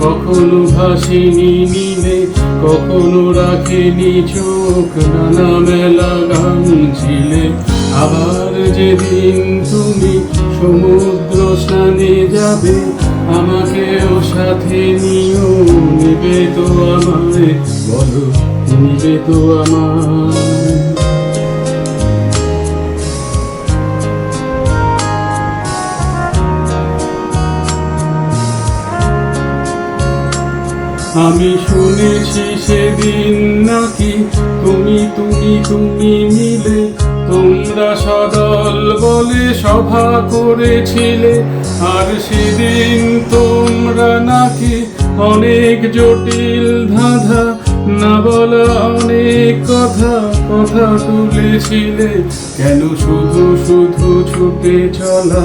কখনো ভাসিনি নীলে কখনো রাখিনি চোখ, নানা মেলা গান ছিলে। আবার যেদিন তুমি সমুদ্র স্নানে যাবে আমাকেও সাথে নিও নেবে তো আমায়। বলো, নেবে তো আমায়। আমি শুনেছি সেদিন নাকি তুমি তুমি তুমি মিলে তোমরা সদল বলে সভা করেছিলে। আর সেদিন তোমরা নাকি অনেক জটিল ধাঁধা, না বলা অনেক কথা কথা তুলেছিলে। কেন শুধু শুধু ছুটে চলা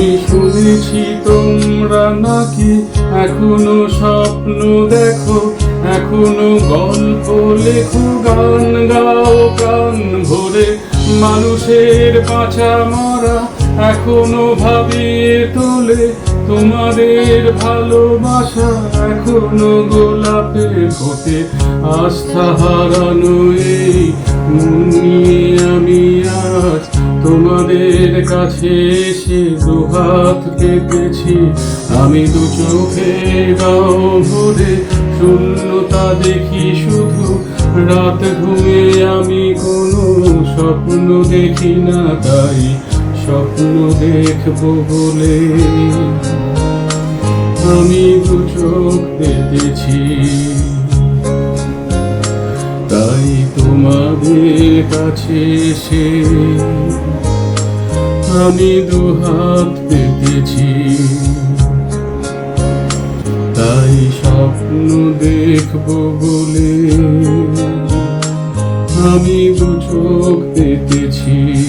আমি শুনেছি তোমরা নাকি? এখনও স্বপ্ন দেখো, এখনও গল্প লেখো, গান গাও, প্রাণ ভরে। মানুষের পাছা মরা এখনও ভাবিয়ে তোলে। তোমাদের ভালোবাসা এখনও গোলাপে ফোটে আস্থা হারানো কাছে এসে দুহাত পেতেছি আমি দু চোখে গাও ভরে শূন্যতা দেখি শুধু। রাত ঘুমে আমি কোনো স্বপ্ন দেখি না, তাই স্বপ্ন দেখব বলে। আমি দু চোখ পেতেছি। তাই তোমাদের কাছে এসে আমি দুহাত পেতেছি। তাই স্বপ্ন দেখব বলে আমি দু চোখ পেতেছি।